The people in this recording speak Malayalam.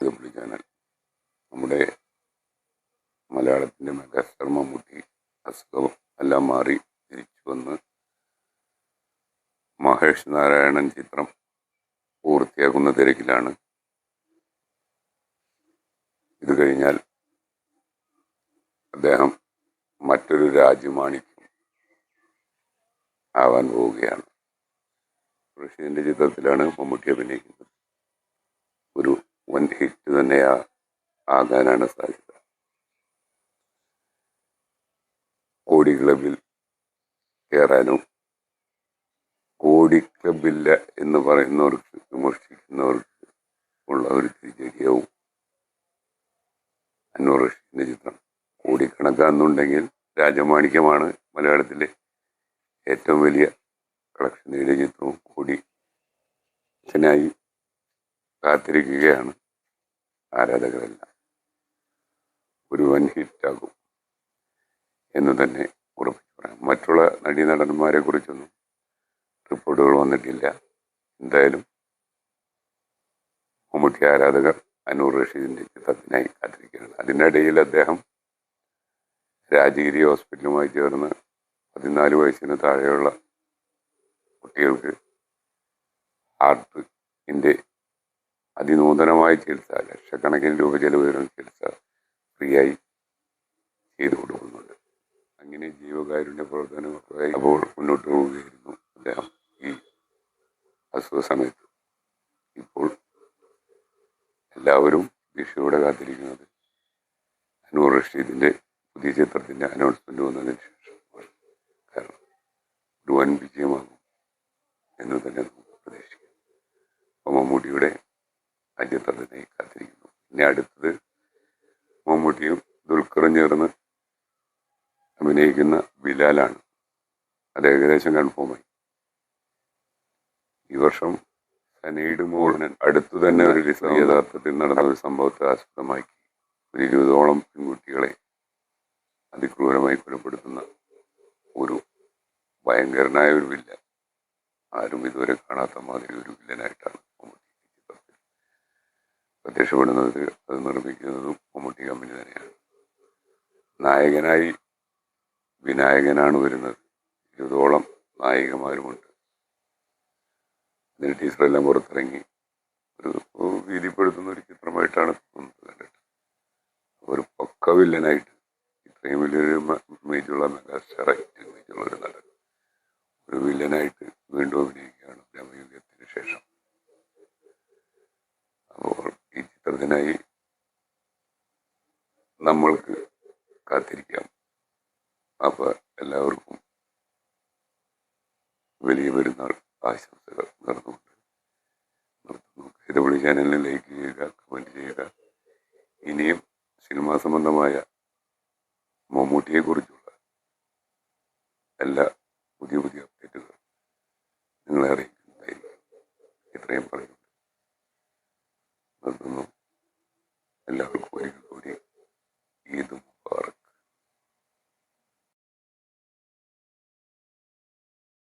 പുള്ളി ചാനൽ നമ്മുടെ മലയാളത്തിന്റെ മെഗാസ്റ്റാർ മമ്മൂട്ടി അസുഖം എല്ലാം മാറി തിരിച്ചു വന്ന് മഹേഷ് നാരായണൻ ചിത്രം പൂർത്തിയാക്കുന്ന തിരക്കിലാണ്. ഇത് കഴിഞ്ഞാൽ അദ്ദേഹം മറ്റൊരു രാജ്യമാണിക്കും ആവാൻ പോവുകയാണ്. ഋഷിന്റെ ചിത്രത്തിലാണ് മമ്മൂട്ടി അഭിനയിക്കുന്നത്. വൻ ഹിറ്റ് തന്നെയാ ആകാനാണ് സാധ്യത. കോടി ക്ലബിൽ കയറാനും കോടി ക്ലബില്ല എന്ന് പറയുന്നവർക്ക് വിമർശിക്കുന്നവർക്ക് ഉള്ള ഒരു തിരിച്ചടിയാവും അന്നൂർ റഷീദിന്റെ ചിത്രം. കോടിക്കണക്കാന്നുണ്ടെങ്കിൽ രാജമാണിക്യമാണ് മലയാളത്തിലെ ഏറ്റവും വലിയ കളക്ഷൻ നേടിയ ചിത്രവും. കോടി ായി കാത്തിരിക്കുകയാണ്. ആരാധകരെല്ലാം. ഒരു വൻ ഹിറ്റാകും എന്ന് തന്നെ ഉറപ്പിച്ചു പറയാം. മറ്റുള്ള നടീനടന്മാരെ കുറിച്ചൊന്നും റിപ്പോർട്ടുകൾ വന്നിട്ടില്ല. എന്തായാലും മമ്മൂട്ടി ആരാധകർ അനൂർ റഷീദിന്റെ ചിത്രത്തിനായി കാത്തിരിക്കുകയാണ്. അതിനിടയിൽ അദ്ദേഹം രാജഗിരി ഹോസ്പിറ്റലുമായി ചേർന്ന് പതിനാല് വയസ്സിന് താഴെയുള്ള കുട്ടികൾക്ക് ഹാർട്ടിന്റെ അതിനൂതനമായ ചികിത്സ ലക്ഷക്കണക്കിന് രൂപ ചെലവ് വരുന്ന ചികിത്സ ഫ്രീ ആയി ചെയ്തു കൊടുക്കുന്നുണ്ട്. അങ്ങനെ ജീവകാരുണ്യ പ്രവർത്തനങ്ങളൊക്കെ അപ്പോൾ മുന്നോട്ട് പോവുകയായിരുന്നു അദ്ദേഹം ഈ അസുഖ സമയത്ത്. ഇപ്പോൾ എല്ലാവരും പ്രതീക്ഷയോടെ കാത്തിരിക്കുന്നത് അനൂർ റഷീദിന്റെ പുതിയ ചിത്രത്തിന്റെ അനൗൺസ്മെന്റ് വന്നതിന് ശേഷം. കാരണം ഒരു വൻ വിജയമാകും എന്ന് തന്നെ നമുക്ക് ചിത്രത്തിനായി കാത്തിരിക്കുന്നു ഇനി അടുത്തത് മമ്മൂട്ടിയും ദുൽഖറും ചേർന്ന് അഭിനയിക്കുന്ന ബിലാലാണ്. അത് ഏകദേശം കൺഫേമായി ഈ വർഷം സനീഡ് മോഹനൻ അടുത്തു തന്നെ ഒരു യഥാർത്ഥത്തിൽ നടന്ന ഒരു സംഭവത്തെ ആസ്പദമാക്കി. ഒരു ഇരുപതോളം പെൺകുട്ടികളെ അതിക്രൂരമായി കൊലപ്പെടുത്തുന്ന ഒരു ഭയങ്കരനായ ഒരു വില്ലൻ ആരും ഇതുവരെ കാണാത്ത മാതിരി ഒരു വില്ലനായിട്ടാണ് പ്രത്യക്ഷപ്പെടുന്നത് അത് നിർമ്മിക്കുന്നതും മമ്മൂട്ടി കമ്പനി തന്നെയാണ്. നായകനായി വിനായകനാണ് വരുന്നത്. ഇരുപതോളം നായികമാരുമുണ്ട്. അതിന് ടീച്ചറെല്ലാം പുറത്തിറങ്ങി ഒരു ഭീതിപ്പെടുത്തുന്ന ഒരു ചിത്രമായിട്ടാണ് തോന്നുന്നത് കണ്ടിട്ട്. ഒരു പക്ക വില്ലനായിട്ട് ഇത്രയും വലിയൊരു മേജുള്ള മെഗാസ്റ്റാറായിട്ട് ഒരു നടൻ. ഒരു വില്ലനായിട്ട് വീണ്ടും അഭിനയിക്കുകയാണ് ബ്രഹ്മയുഗത്തിന് ശേഷം അപ്പോൾ ചിത്രത്തിനായി നമ്മൾക്ക് കാത്തിരിക്കാം. അപ്പൊ എല്ലാവർക്കും വലിയ പെരുന്നാൾ ആശംസകൾ നടന്നുകൊണ്ട് നടത്തുന്നു കൈതപൊളി ചാനലിനെ ലൈക്ക് ചെയ്യുക കമന്റ് ചെയ്യുക. ഇനിയും സിനിമാ സംബന്ധമായ മമ്മൂട്ടിയെക്കുറിച്ചുള്ള എല്ലാ പുതിയ പുതിയ അപ്ഡേറ്റുകൾ നിങ്ങളെ അറിയിക്കുന്നതായിരിക്കും. ഇത്രയും പറയുന്നു.